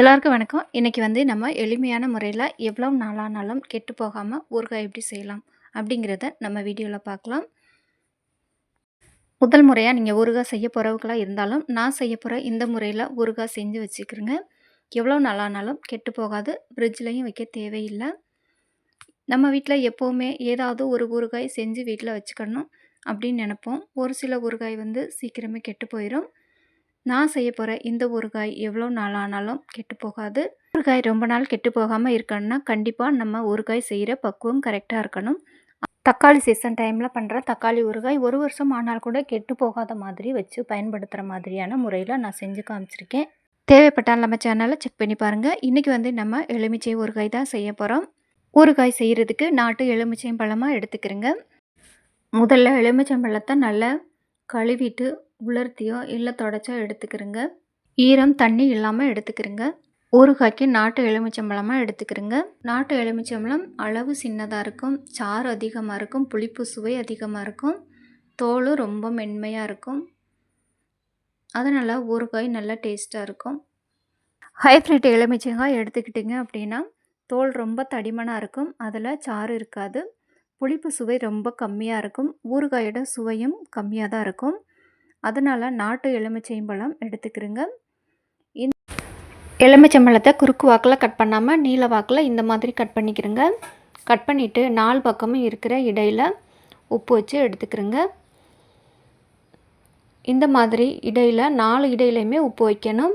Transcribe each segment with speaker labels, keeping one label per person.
Speaker 1: எல்லாருக்கும் வணக்கம். இன்றைக்கி வந்து நம்ம எளிமையான முறையில் எவ்வளோ நாளானாலும் கெட்டு போகாமல் ஊறுகாய் எப்படி செய்யலாம்? அப்படிங்கிறத நம்ம வீடியோவில் பார்க்கலாம். முதல் முறையாக நீங்கள் ஊறுகாய் செய்ய போகிறவங்களாக இருந்தாலும், நான் செய்ய போகிற இந்த முறையில் ஊறுகாய் செஞ்சு வச்சுக்கிருங்க. எவ்வளோ நாளானாலும் கெட்டு போகாது. ஃப்ரிட்ஜ்லேயும் வைக்க தேவையில்லை நம்ம வீட்டில் எப்போவுமே ஏதாவது ஒரு ஊறுகாய் செஞ்சு வீட்டில் வச்சுக்கணும் அப்படின்னு நினப்போம் ஒரு சில ஊறுகாய் வந்து சீக்கிரமே கெட்டு போயிடும் நான் செய்ய போகிற இந்த ஊறுகாய் எவ்வளோ நாள் ஆனாலும் கெட்டு போகாது. ஊறுகாய் ரொம்ப நாள் கெட்டு போகாமல் இருக்கணும்னா, கண்டிப்பாக நம்ம ஊறுகாய் செய்கிற பக்குவம் கரெக்டாக இருக்கணும். தக்காளி சீசன் டைமில் பண்ணுற தக்காளி ஊறுகாய் ஒரு வருஷம் ஆனால் கூட கெட்டு போகாத மாதிரி வச்சு பயன்படுத்துகிற மாதிரியான முறையில் நான் செஞ்சு காமிச்சிருக்கேன். தேவைப்பட்டால் நம்ம சேனலை செக் பண்ணி பாருங்கள் இன்றைக்கி வந்து நம்ம எலுமிச்சை ஊறுகாய் தான் செய்ய போகிறோம் ஊறுகாய் செய்கிறதுக்கு நாட்டு எலுமிச்சைம்பழமா எடுத்துக்கிறேங்க முதல்ல எலுமிச்சம்பழத்தை நல்லா கழுவிட்டு, உலர்த்தியோ இல்லை தொடச்சோ எடுத்துக்கிறங்க. ஈரம், தண்ணி இல்லாமல் எடுத்துக்கிறங்க. ஊறுகாய்க்கு நாட்டு எலுமிச்சம்பழமாக எடுத்துக்கிறங்க. நாட்டு எலுமிச்சம்பழம் அளவு சின்னதாக இருக்கும். சாறு அதிகமாக இருக்கும். புளிப்பு சுவை அதிகமாக இருக்கும். தோலும் ரொம்ப மென்மையாக இருக்கும். அதனால் ஊறுகாய் நல்லா டேஸ்ட்டாக இருக்கும். ஹைப்ரிட் எலுமிச்சங்காய் எடுத்துக்கிட்டிங்க அப்படின்னா, தோல் ரொம்ப தடிமனாக இருக்கும். அதில் சாறு இருக்காது. புளிப்பு சுவை ரொம்ப கம்மியாக இருக்கும். ஊறுகாயோட சுவையும் கம்மியாக தான் இருக்கும். அதனால நாட்டு எலுமிச்சைம்பழம் எடுத்துக்கிறங்க. இந் எலுமிச்சம்பழத்தை குறுக்கு வாக்கில் கட் பண்ணாமல் நீல வாக்கில் இந்த மாதிரி கட் பண்ணிக்கிறங்க. கட் பண்ணிவிட்டு நாலு பக்கமும் இருக்கிற இடையில் உப்பு வச்சு எடுத்துக்கிறங்க. இந்த மாதிரி இடையில் நாலு இடையிலையுமே உப்பு வைக்கணும்.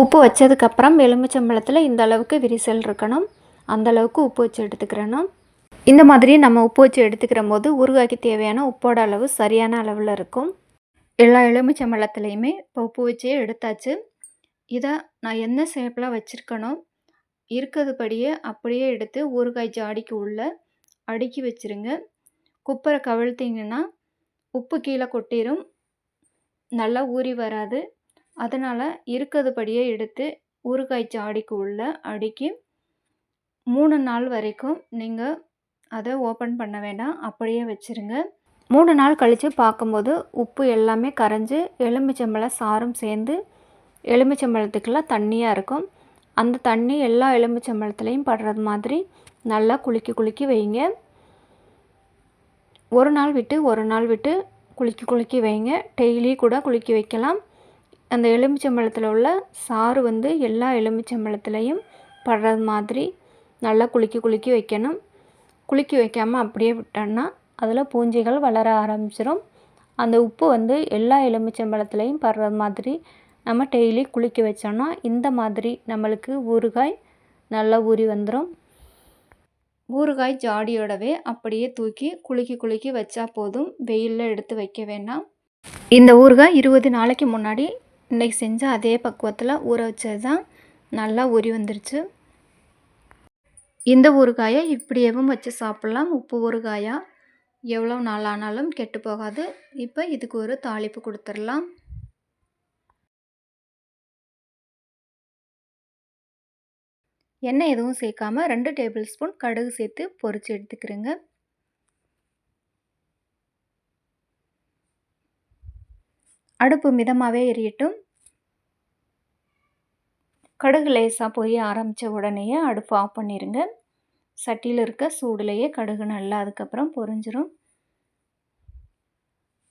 Speaker 1: உப்பு வச்சதுக்கப்புறம் எலுமிச்சம்பழத்தில் இந்த அளவுக்கு விரிசல் இருக்கணும். அந்தளவுக்கு உப்பு வச்சு எடுத்துக்கிறேன்னா இந்த மாதிரி நம்ம உப்பு வச்சு எடுத்துக்கிறம்போது, ஊறுகாய்க்கு தேவையான உப்போட அளவு சரியான அளவில் இருக்கும். எல்லா எலுமிச்சம்பழத்துலயுமே இப்போ உப்பு வச்சே எடுத்தாச்சு. இதை நான் என்ன ஷேப்பில் வச்சுருக்கணும் இருக்கிறதுபடியே அப்படியே எடுத்து ஊறுகாய் ஜாடிக்கு உள்ளே அடுக்கி வச்சுருங்க. குப்பரை கவிழ்த்திங்கன்னா உப்பு கீழே கொட்டிரும். நல்லா ஊறி வராது. அதனால் இருக்கிறதுபடியே எடுத்து ஊறுகாய் ஜாடிக்கு உள்ளே அடுக்கி மூணு நாள் வரைக்கும் நீங்கள் அதை ஓப்பன் பண்ண வேண்டாம். அப்படியே வச்சுருங்க. மூணு நாள் கழித்து பார்க்கும்போது, உப்பு எல்லாமே கரைஞ்சி எலுமிச்சம்பழ சாறும் சேர்ந்து, எலுமிச்சம்பழத்துக்கெல்லாம் தண்ணியாக இருக்கும். அந்த தண்ணி எல்லா எலுமிச்சம்பழத்துலேயும் படுறது மாதிரி நல்லா குலுக்கி குலுக்கி வைங்க. ஒரு நாள் விட்டு ஒரு நாள் விட்டு குலுக்கி குலுக்கி வைங்க. டெய்லி கூட குலுக்கி வைக்கலாம். அந்த எலுமிச்சம்பழத்தில் உள்ள சாறு வந்து எல்லா எலுமிச்சம்பழத்துலேயும் படுறது மாதிரி நல்லா குலுக்கி குலுக்கி வைக்கணும். குலுக்கி வைக்காமல் அப்படியே விட்டோம்னா, அதில் பூஞ்சைகள் வளர ஆரம்பிச்சிடும் அந்த உப்பு வந்து எல்லா எலுமிச்சம்பழத்துலேயும் படுற மாதிரி நம்ம டெய்லி குலுக்கி வச்சோம்னா, இந்த மாதிரி நம்மளுக்கு ஊறுகாய் நல்லா ஊறி வந்துடும் ஊறுகாய் ஜாடியோடவே அப்படியே தூக்கி குலுக்கி குலுக்கி வச்சா போதும். வெயிலில் எடுத்து வைக்க வேண்டாம். இந்த ஊறுகாய் 20 நாளைக்கு முன்னாடி இன்றைக்கி செஞ்ச அதே பக்குவத்தில் ஊற வச்சது தான். நல்லா ஊறி வந்துருச்சு. இந்த ஊறுகாயை இப்படியேவும் வச்சு சாப்பிட்லாம் உப்பு ஊறுகாயாக எவ்வளோ நாள் ஆனாலும் கெட்டு போகாது. இப்போ இதுக்கு ஒரு தாளிப்பு கொடுத்துடலாம் எண்ணெய் எதுவும் சேர்க்காம ரெண்டு டேபிள் ஸ்பூன் கடுகு சேர்த்து பொறிச்சு எடுத்துக்கிறேங்க அடுப்பு மிதமாகவே எரியட்டும். கடுகு லேசாக பொரிய ஆரம்பித்த உடனேயே அடுப்பு ஆஃப் பண்ணிடுங்க சட்டியில் இருக்க சூடுலேயே கடுகு நல்லா அதுக்கப்புறம் பொரிஞ்சிரும்.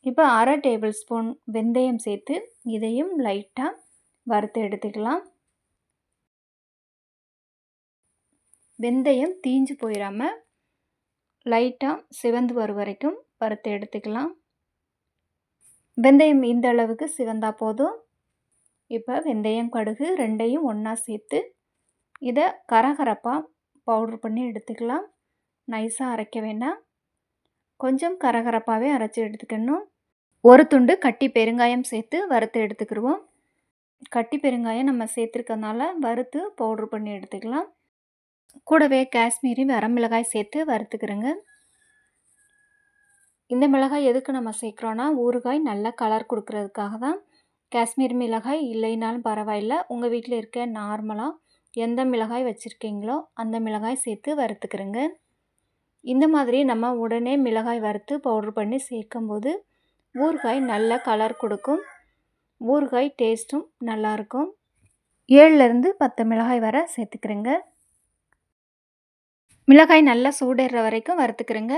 Speaker 1: இப்ப 1/2 டேபிள் ஸ்பூன் வெந்தயம் சேர்த்து, இதையும் லைட்டாக வறுத்து எடுத்துக்கலாம். வெந்தயம் தீஞ்சு போயிடாமல் லைட்டாக சிவந்து வரும் வரைக்கும் வறுத்து எடுத்துக்கலாம். வெந்தயம் இந்த அளவுக்கு சிவந்தா போதும். இப்போ வெந்தயம், கடுகு ரெண்டையும் ஒன்றா சேர்த்து, இதை கரகரப்பாக பவுடர் பண்ணி எடுத்துக்கலாம். நைஸாக அரைக்க வேண்டாம். கொஞ்சம் கரகரப்பாகவே அரைச்சி எடுத்துக்கணும். ஒரு துண்டு கட்டி பெருங்காயம் சேர்த்து வறுத்து எடுத்துக்கிருவோம். கட்டி பெருங்காயம் நம்ம சேர்த்துருக்கனால வறுத்து பவுடர் பண்ணி எடுத்துக்கலாம். கூடவே காஷ்மீரி வரமிளகாய் சேர்த்து வறுத்துக்கிறோங்க இந்த மிளகாய் எதுக்கு நம்ம சேர்க்குறோன்னா ஊறுகாய் நல்லா கலர் கொடுக்கறதுக்காக தான். காஷ்மீர் மிளகாய் இல்லைனாலும் பரவாயில்ல. உங்கள் வீட்டில் இருக்க நார்மலாக எந்த மிளகாய் வச்சுருக்கீங்களோ அந்த மிளகாய் சேர்த்து வறுத்துக்கிறோங்க. இந்த மாதிரி நம்ம உடனே மிளகாய் வறுத்து பவுட்ரு பண்ணி சேர்க்கும்போது ஊறுகாய் நல்ல கலர் கொடுக்கும். ஊறுகாய் டேஸ்ட்டும் நல்லாயிருக்கும் ஏழுலேருந்து பத்து மிளகாய் வரை சேர்த்துக்கிறேங்க. மிளகாய் நல்லா சூடேற வரைக்கும் வறுத்துக்கிறேங்க.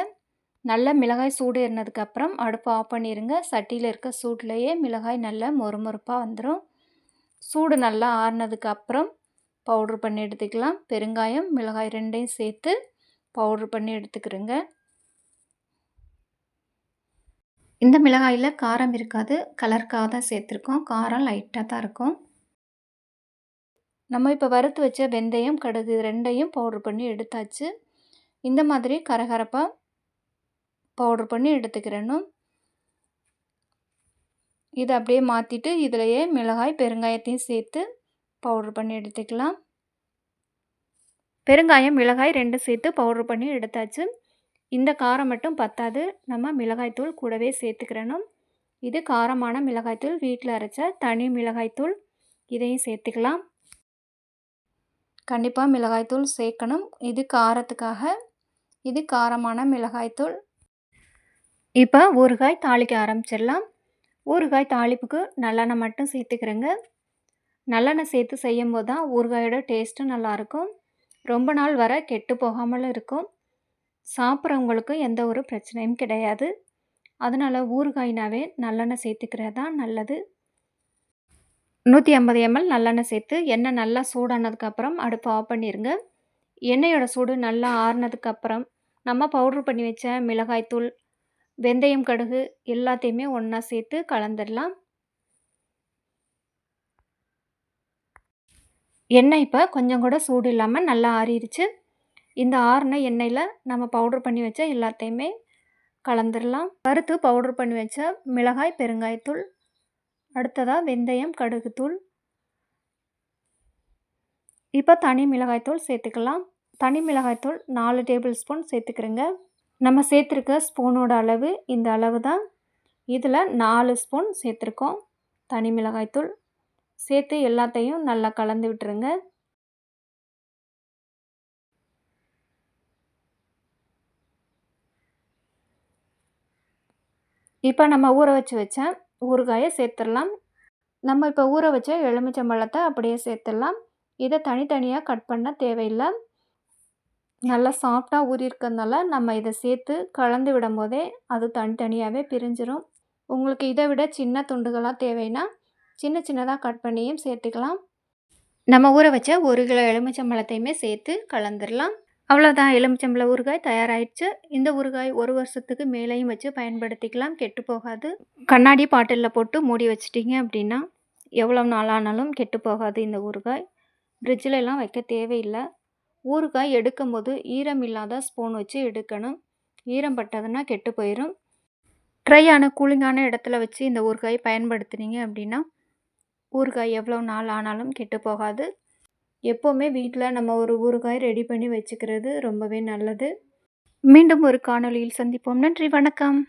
Speaker 1: நல்லா மிளகாய் சூடு ஏறினதுக்கப்புறம் அடுப்பு ஆஃப் பண்ணிடுங்க சட்டியில் இருக்க சூட்லேயே மிளகாய் நல்லா மொறுமொறுப்பாக வந்துடும் சூடு நல்லா ஆறுனதுக்கப்புறம் பவுட்ரு பண்ணி எடுத்துக்கலாம். பெருங்காயம் மிளகாய் ரெண்டையும் சேர்த்து பவுட்ரு பண்ணி எடுத்துக்கிறேங்க இந்த மிளகாயில் காரம் இருக்காது. கலருக்காக தான் சேர்த்துருக்கோம். காரம் லைட்டாக தான் இருக்கும். நம்ம இப்போ வறுத்து வச்ச வெந்தயம் கடுகு ரெண்டையும் பவுட்ரு பண்ணி எடுத்தாச்சு. இந்த மாதிரி கரகரப்பாக பவுட்ரு பண்ணி எடுத்துக்கிறணும் இதை அப்படியே மாற்றிட்டு இதிலையே மிளகாய் பெருங்காயத்தையும் சேர்த்து பவுட்ரு பண்ணி எடுத்துக்கலாம். பெருங்காயம் மிளகாய் ரெண்டும் சேர்த்து பவுட்ரு பண்ணி எடுத்தாச்சு. இந்த காரம் மட்டும் பத்தாது. நம்ம மிளகாய்த்தூள் கூடவே சேர்த்துக்கிறணும். இது காரமான மிளகாய்த்தூள் வீட்டில் அரைச்ச தனி மிளகாய்த்தூள் இதையும் சேர்த்துக்கலாம். கண்டிப்பாக மிளகாய்த்தூள் சேர்க்கணும். இது காரத்துக்காக. இது காரமான மிளகாய்த்தூள் இப்போ ஊறுகாய் தாளிக்க ஆரம்பிச்சிடலாம். ஊறுகாய் தாளிப்புக்கு நல்லெண்ணெய் மட்டும் சேர்த்துக்கிறேங்க. நல்லெண்ணெய் சேர்த்து செய்யும் போது தான் ஊறுகாயோட டேஸ்ட்டும் நல்லாயிருக்கும். ரொம்ப நாள் வர கெட்டு போகாமல் இருக்கும். சாப்பிட்றவங்களுக்கு எந்த ஒரு பிரச்சனையும் கிடையாது. அதனால் ஊறுகாய்னாவே நல்லெண்ணெய் சேர்த்துக்கிறது தான் நல்லது. நூற்றி ஐம்பது எம்எல் நல்லெண்ணெய் சேர்த்து எண்ணெய் நல்லா சூடானதுக்கப்புறம் அடுப்பு ஆஃப் பண்ணிடுங்க எண்ணெயோட சூடு நல்லா ஆறுனதுக்கப்புறம் நம்ம பவுட்ரு பண்ணி வச்ச மிளகாய்த்தூள் வெந்தயம் கடுகு எல்லாத்தையுமே ஒன்றா சேர்த்து கலந்துடலாம். எண்ணெய் இப்போ கொஞ்சம் கூட சூடு இல்லாமல் நல்லா ஆறிடுச்சு இந்த ஆறின எண்ணெயில் நம்ம பவுடர் பண்ணி வச்ச எல்லாத்தையுமே கலந்துடலாம். வறுத்து பவுடர் பண்ணி வச்ச மிளகாய் பெருங்காயத்தூள் அடுத்ததாக வெந்தயம் கடுகுத்தூள். இப்போ தனி மிளகாய்த்தூள் சேர்த்துக்கலாம். தனி மிளகாய்த்தூள் நாலு டேபிள் ஸ்பூன் சேர்த்துக்கிறேங்க. நம்ம சேர்த்துருக்க ஸ்பூனோட அளவு இந்த அளவு தான் இதில் நாலு ஸ்பூன் சேர்த்துருக்கோம். தனி மிளகாய்த்தூள். சேர்த்து எல்லாத்தையும் நல்லா கலந்து விட்டுருங்க. இப்போ நம்ம ஊற வச்சு வச்ச ஊறுகாயை சேர்த்துடலாம் நம்ம இப்போ ஊற வச்ச எலுமிச்சம்பழத்தை அப்படியே சேர்த்துடலாம் இதை தனித்தனியாக கட் பண்ண தேவையில்லை. நல்லா சாஃப்டாக ஊறி இருக்கிறதுனால நம்ம இதை சேர்த்து கலந்து விடும் போதே அது தனித்தனியாகவே பிரிஞ்சிடும் உங்களுக்கு இதை விட சின்ன துண்டுகளாக தேவைன்னா சின்ன சின்னதாக கட் பண்ணியும் சேர்த்துக்கலாம். நம்ம ஊற வச்ச ஒரு கிலோ எலுமிச்சம்பழத்தையுமே சேர்த்து கலந்துடலாம் அவ்வளோதான் எலுமிச்சம்பழ ஊறுகாய் தயாராகிடுச்சு இந்த ஊறுகாய் ஒரு வருஷத்துக்கு மேலேயும் வச்சு பயன்படுத்திக்கலாம். கெட்டு போகாது. கண்ணாடி பாட்டிலில் போட்டு மூடி வச்சிட்டிங்க அப்படின்னா எவ்வளோ நாளானாலும் கெட்டு போகாது இந்த ஊறுகாய். ஃப்ரிட்ஜில் எல்லாம் வைக்க தேவையில்லை. ஊறுகாய் எடுக்கும்போது ஈரம் இல்லாத ஸ்பூன் வச்சு எடுக்கணும். ஈரம் பட்டதுன்னா கெட்டு போயிடும் ட்ரையான கூலிங்கான இடத்துல வச்சு இந்த ஊறுகாய் பயன்படுத்துனீங்க அப்படின்னா ஊறுகாய் எவ்வளோ நாள் ஆனாலும் கெட்டு போகாது. எப்போவுமே வீட்டில் நம்ம ஒரு ஊறுகாய் ரெடி பண்ணி வச்சுக்கிறது ரொம்பவே நல்லது. மீண்டும் ஒரு காணொளியில் சந்திப்போம். நன்றி வணக்கம்.